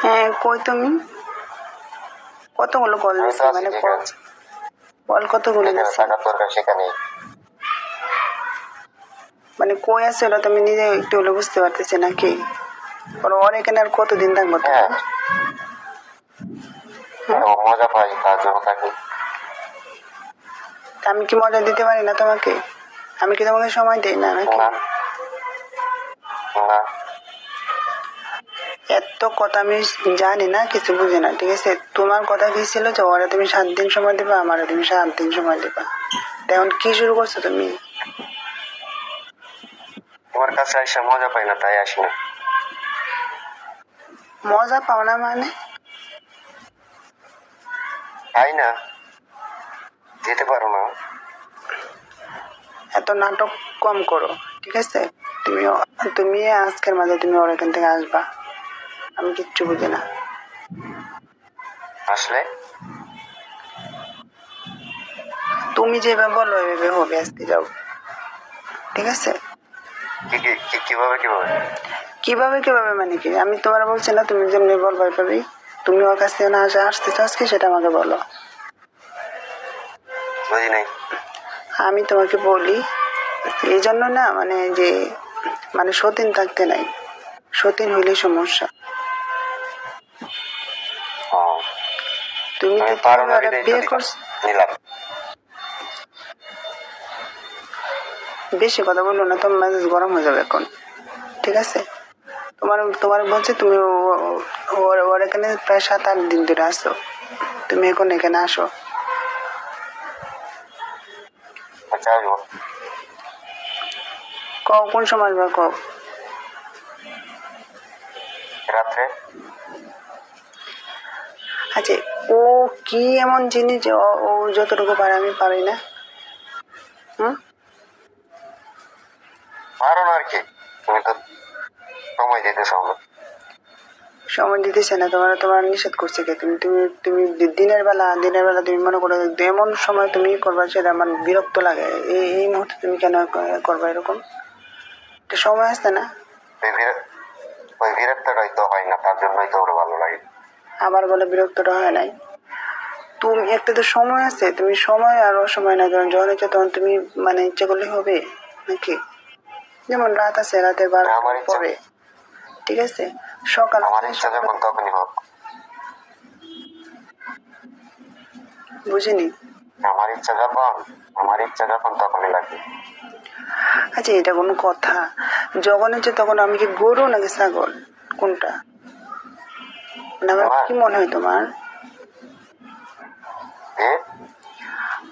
হ্যাঁ কই তুমি? কতগুলো কল দিচ্ছি মানে কল কতগুলো দিচ্ছি মানে কই আছে ওটা তুমি নিজে একটু হলে বুঝতে পারতেছি নাকি ওর ওর এখানে আর কতদিন থাকব? তুমি হ্যাঁ? মজা পাই তার জন্য থাকি। আমি কি মজা দিতে পারি না তোমাকে? আমি কি তোমাকে সময় দিই না নাকি? এত কথা আমি জানি না কিছু বুঝি না ঠিক আছে? তোমার কথা কি ছিল যে ওরা তুমি সাত দিন সময় দিবা আমারও তুমি সাত দিন সময় দিবা? তা এখন কি শুরু করছ তুমি? তোমার কাছে এসে মজা পাই না তাই আসি না। মজা পাও না মানে? তাই না? যেতে পারো না। এত নাটক কম করো ঠিক আছে? তুমি তুমি আজকের মাঝে তুমি ওর এখান থেকে আসবা। আমি কিচ্ছু বুঝি না। আসলে? তুমি যেভাবে বলো ওইভাবে হবে আজকে যাও। ঠিক আছে? কীভাবে কীভাবে? কীভাবে কীভাবে মানে কি? আমি তোমার বলছি না তুমি যেমনি বলব এভাবেই তুমি ওর কাছ থেকে না আসে আসতে চাস কি সেটা আমাকে বলো। বুঝি নাই। আমি তোমাকে বলি এই জন্য না মানে যে মানে সতীন থাকতে নাই। সতীন হইলে সমস্যা। তুমি বিয়ে করছ বেশি কথা বলল না তোমার মেজাজ গরম হয়ে যাবে এখন। ঠিক আছে? তোমার তোমার বলছে তুমি ওর এখানে প্রায় সাত আট দিন ধরে আসো তুমি এখন এখানে আসো। আসব কোন সময় আসবে কও? রাত্রে। আচ্ছা ও কি এমন জিনিস যে ও- যতটুকু পারে আমি পারি না? হুম? পারো না আর কি। তুমি তো সময় দিতে না সময় দিতেছে না তোমার তোমার নিষেধ করছে কে? তুমি তুমি তুমি দিনের বেলা দিনের বেলা তুমি মনে করো এমন সময় তুমি করবা সেটা আমার বিরক্ত লাগে। এই এই মুহূর্তে তুমি কেন করবা এরকম? একটা সময় আসছে না? ওই বিরক্তটাই তো হয় না তার জন্যই তো ওর ভালো লাগে। আবার বলে বিরক্তটা হয় নাই? তুমি একটা তো সময় আছে তুমি সময় আর অসময় না যখন যখন ইচ্ছা তখন তুমি মানে ইচ্ছে করলে হবে নাকি? যেমন রাত আছে রাতের বার আমার পরে ঠিক আছে? সকাল আমার ইচ্ছা যখন তখনই হোক। বুঝিনি। আমার ইচ্ছা যখন আমার ইচ্ছা যখন তখনই লাগবে আচ্ছা এটা কোনো কথা। যখন ইচ্ছে তখন আমি কি গরু নাকি ছাগল? কোনটা? মানে আমার? কি মনে হয় তোমার?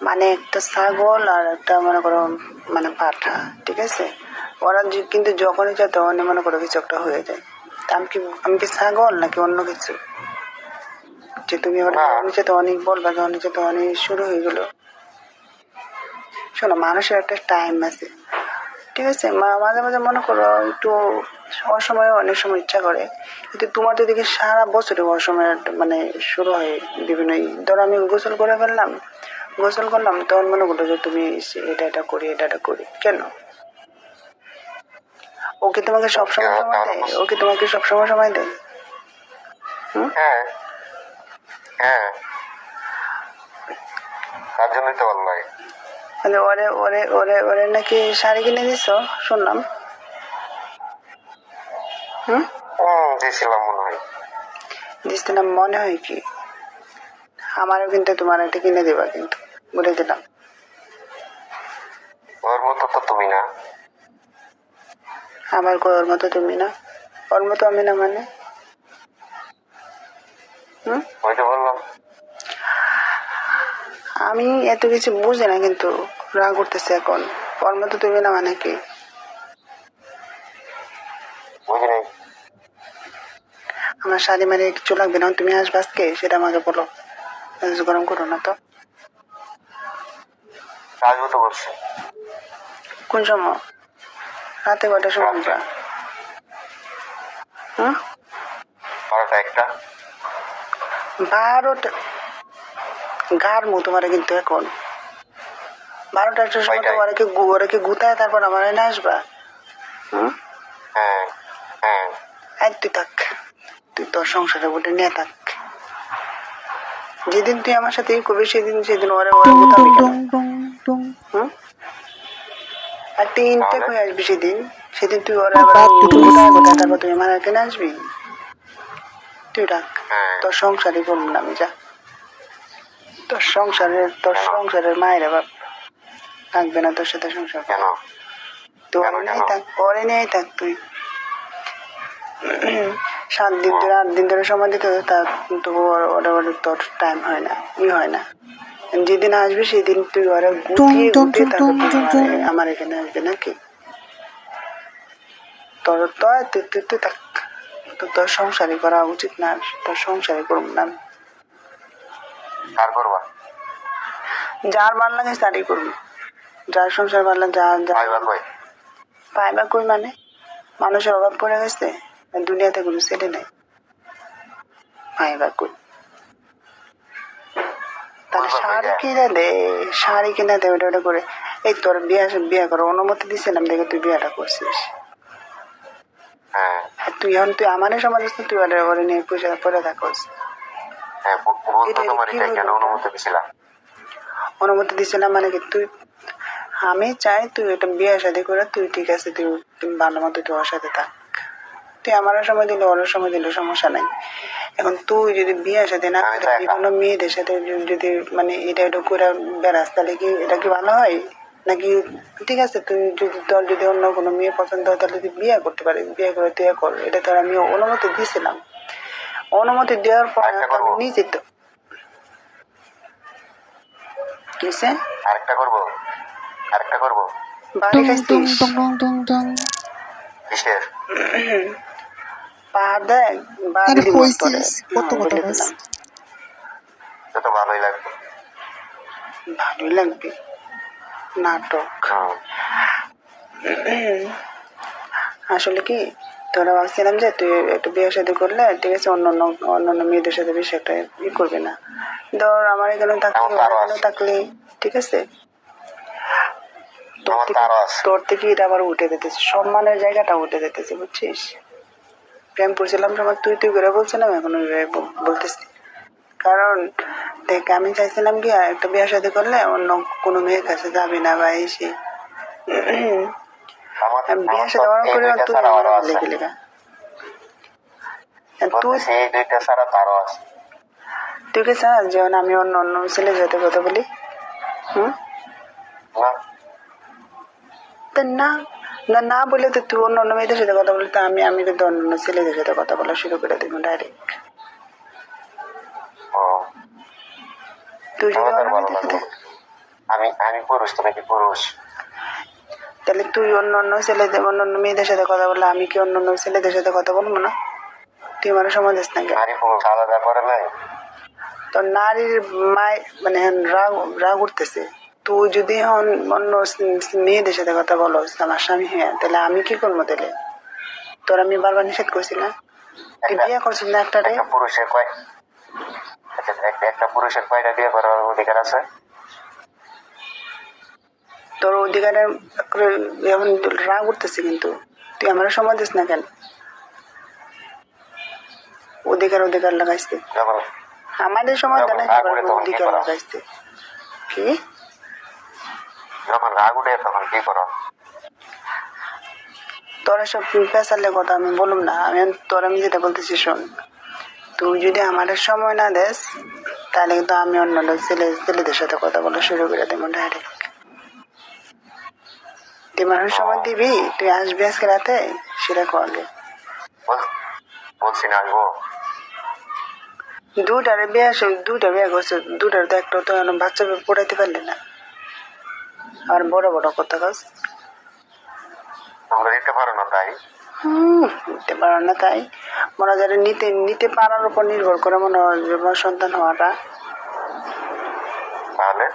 মানে একটা ছাগল আর একটা মনে করো মানে পাঠা ঠিক আছে? ওরা যে- কিন্তু যখনই ইচ্ছা তখনই মনে করো কিছু একটা হয়ে যায়। আমি কি আমি কি ছাগল নাকি অন্য কিছু? যে তুমি ওরা না। যখন ইচ্ছে তখনই বলবা যখন ইচ্ছে তখনই শুরু হয়ে গেলো। শোনো মানুষের একটা টাইম আছে। ঠিক আছে? মাঝে মাঝে মনে করো একটু অসময়ে অনেক সময় ইচ্ছা করে। কিন্তু তোমার তো দেখি সারা বছরে অসময় মানে শুরু হয় বিভিন্ন। ধরো আমি গোসল করে ফেললাম গোসল করলাম তখন মনে করল যে তুমি এটা এটা করি এটা এটা করি। কেন? ও কি তোমাকে সবসময় কেন? সময় দেয়? ও কি তোমাকে সবসময় সময় দেয়? হ্যাঁ। হ্যাঁ। তার জন্যই তো ভালো লাগে তাহলে ওরে ওরে ওরে ওরে নাকি শাড়ি কিনে দিছো? শুনলাম। হুম? হুম দিয়েছিলাম মনে হয়। দিছিলাম মনে হয় কি? আমারও কিন্তু তোমার একটা কিনে দিবা কিন্তু বলে দিলাম। ওর মতো তো তুমি না। আমার কই ওর মতো তুমি না। ওর মতো আমি না মানে। আমি এত কিছু বুঝি না কিন্তু রাগ করতেছে এখন। ওর মতো তুমি না মানে কি? আমার শাড়ি মারি কিছু লাগবে না তুমি আসবে আজকে সেটা আমাকে বলো। গরম করো না তো। কোন সময়? রাতে কটার সময় হুম বারোটা একটা। বারোটা গার মতো মারে কিন্তু এখন। বারোটা একটার সময় তো ওইটাই। ওরাকে গু- ওরাকে গুতায় তারপর আমার এনে আসবা? হুম? হ্যাঁ হ্যাঁ। তুই থাক। তুই তোর সংসারে বলে নিয়ে থাক। যেদিন তুই আমার সাথে ই করবি সেদিন সেদিন ওরা ওরা গুতাবি কেন? হুম? আর তুই ইনটেক হয়ে আসবি সেদিন? সেদিন তুই ওরা আবার গোটায় গোটায় তারপর তুই আমার এখানে আসবি? তুই ডাক হ্যাঁ। তোর সংসারই করব না আমি যা। তোর সংসারের তোর সংসারের মায়ের বাপ থাকবে না তোর সাথে সংসার কেন? তুই কেন, ওরে নিয়েই থাক ওরে নিয়েই থাক তুই। সাত দিন ধরে আট দিন ধরে সময় দিতে তা ওরা ওর তোর টাইম হয় না ই হয় না। যেদিন আসবি সেদিন তুই ওরা গুটিয়ে গুটিয়ে তারপর আমার- আমার এখানে আসবে নাকি? তোর তো তুই তুই থাক। তো তোর সংসারই করা উচিত না তোর সংসারই করব না। আমি। কার করবা? যার ভালো লাগে তারই করবি যার সংসার ভালো লাগে যা যা বা কই? পাইবা কই মানে? মানুষের অভাব পড়ে গেছে দুনিয়াতে কোনো ছেলে নাই। পাইবা কই? তাহলে শাড়ি কিনে দে শাড়ি কিনে দে ওটা ওটা করে। এই তোর বিয়ে বিয়ে করো অনুমতি দিছিলাম দেখে তুই বিয়েটা করছিস। হ্যাঁ। তুই এখন তুই আমারই সমাজ তুই ওরে ওরে নিয়ে পয়সা পরে থাকস। হ্যাঁ অনুমতি দিছিলাম অনুমতি দিছিলাম মানে কি তুই আমি চাই তুই এটা বিয়ে শাদি করে তুই ঠিক আছে তুই তুই ভালো মতো তুই ওর সাথে থাক। তুই আমারও সময় দিলে ওর সময় দিলে সমস্যা নাই। এখন তুই যদি বিয়ে সাথে না আমি তো করে একা। বিভিন্ন মেয়েদের সাথে যদি- মানে এটা এটা করে বেড়াস তাহলে কি এটা কি ভালো হয়? নাকি ঠিক আছে তুই যদি তোর যদি অন্য কোনো মেয়ে পছন্দ হয় তাহলে তুই বিয়ে করতে পারিস বিয়ে করে তুই কর। এটা তোর আমি অনুমতি দিয়েছিলাম অনুমতি দেওয়ার পর তো আমি? নিজে তো কিসে আরেকটা করব। আরেকটা করব। বাড়ি খাইছিস কিসের? কত হ্যাঁ, তো ভালোই লাগবে। ভালোই লাগবে। নাটক। আসলে কি তোরা ভাবছিলাম যে তুই একটু বিয়ে সাথে করলে ঠিক আছে অন্য অন্য অন্য অন্য মেয়েদের সাথে বেশি একটা ই করবে না। ধর আমার এখানে থাকলে এখানে। থাকলি ঠিক আছে? তোর থেকে আছে। তোর থেকে এটা আবার উঠে যেতেছে। সম্মানের জায়গাটা উঠে যেতেছে বুঝছিস? প্রেম করছিলাম সময় তুই তুই করে বলছিলাম এখন ওইভাবে বলতেছি। কারণ দেখ আমি চাইছিলাম কি একটা বিয়ে সাথে করলে অন্য কোনো মেয়ের কাছে যাবি না বা এসে। আমার আমি বিয়ে আমার আমার করে তুই আমার লেগে লেগা তুই বলতেছি এই দুইটা ছাড়া তারও আছে। তুই কি চাস যেমন আমি অন্য অন্য ছেলের সাথে কথা বলি? হুম? না। তা না না না বলে তো তুই অন্য অন্য মেয়েদের সাথে কথা বলি তো আমি আমি কিন্তু অন্য অন্য ছেলেদের সাথে কথা বলা শুরু করে দেবো ডাইরেক্ট তুই যদি অন্য মেয়েদের সাথে আমি আমি পুরুষ তুমি কি পুরুষ? তাহলে তুই অন্য অন্য ছেলেদের অন্য অন্য মেয়েদের সাথে কথা বললে আমি কি অন্য অন্য ছেলেদের সাথে কথা বলব না? তুই আমার সময় দিস না কেন? নারী পুরুষ আলাদা করে নাই? তোর নারীর মায় মানে রাগ রাগ উঠতেছে। তুই যদি অন্য মেয়েদের সাথে কথা বলো আমার স্বামী হ্যাঁ তাহলে আমি কি করব তাহলে? তোর আমি বারবার নিষেধ করছি না তুই বিয়ে করছিস না একটা পুরুষের কয় আচ্ছা, একটা- পুরুষের কয়টা বিয়ে করার অধিকার আছে? তোর অধিকারের করে এখন রাগ উঠতেছে কিন্তু। তুই আমার সময় দিস না কেন? অধিকার অধিকার লাগাইছে। আমাদের সময় দেয় অধিকার করা? লাগাইছে। কি? যখন রাগ উঠে তখন কি করো? তোরা সব কথা আমি বলুম না। আমি তোর আমি যেটা বলতেছি শোন। তুই যদি আমার সময় না দেস তাহলে কিন্তু আমি অন্য ছেলে ছেলেদের সাথে কথা বলা শুরু করে দেবো ডাইরেক্ট তুই মানুষ সময় দিবি? তুই আসবি আজকে রাতে? সেটা কো আগে। বল- বলছি না আসব। দুটারে বিয়ে আসে দুটা বিয়ে করছে। দুটার তো একটা তো বাচ্চা পড়াইতে পারলি না। আর বড় বড় কথা কাজ তোমরা দিতে পারো না তাই? হুম নিতে পারো না তাই। মনে হয় যারা নিতে নিতে পারার উপর নির্ভর করে মনে হয় সন্তান হওয়াটা। তাহলে?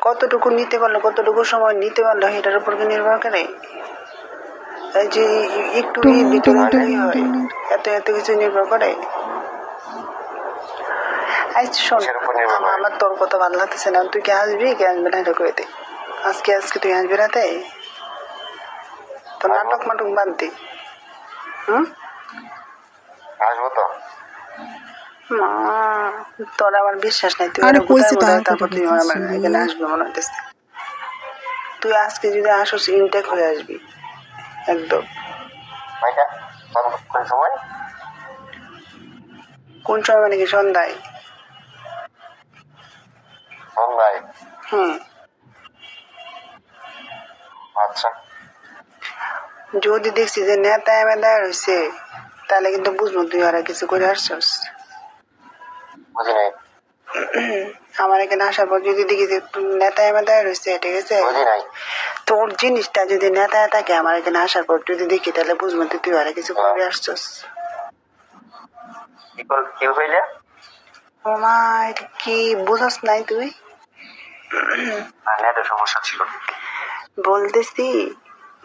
কতটুকু নিতে পারল কতটুকু সময় নিতে পারল এটার উপর কি নির্ভর করে? এই যে একটু হয়? এত এত কিছু নির্ভর করে? শোন আমার- তোর কথা ভালো লাগতেছে না। তুই কি আসবি? কি আসবি না এটা করে দে আজকে আজকে তুই আসবি রাতে তো? নাটক মাটক বাদ দে। হুম? আসব তো। মা তোর আমার বিশ্বাস নাই। তুই তো, তারপর তুই আমার এখানে আসবি মনে হইতেছে। তুই আজকে যদি আসোস ইনটেক হয়ে আসবি। একদম। কোন কোন সময়? কোন সময় মানে কি? সন্ধ্যায়? সন্ধ্যায় হুম। আচ্ছা। যদি দেখছি যে নেতা এমেদা রয়েছে তাহলে কিন্তু বুঝব তুই আর কিছু করে আসছস। বুঝি নাই আমার এখানে আসার পর যদি দেখি যে নেতা এমেদা রয়েছে ঠিক আছে? বুঝি নাই তোর জিনিসটা যদি নেতা থাকে আমার এখানে আসার পর যদি দেখি তাহলে বুঝব তুই আর কিছু করে আসছস। কি কর কি হইলে ও মা এটা কি বুঝস নাই তুই? নেটের সমস্যা ছিল। বলতেছি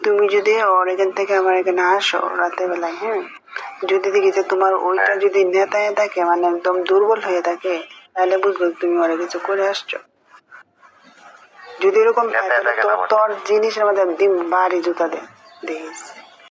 তুমি যদি ওর এখান থেকে আমার এখানে আসো রাতের বেলায় হ্যাঁ? যদি দেখি যে তোমার ওইটা যদি নেতায় থাকে মানে একদম দুর্বল হয়ে থাকে তাহলে বুঝব তুমি ওরা কিছু করে আসছো। যদি এরকম তোর? জিনিসের মধ্যে দিন বাড়ি জুতা দে দেখিস।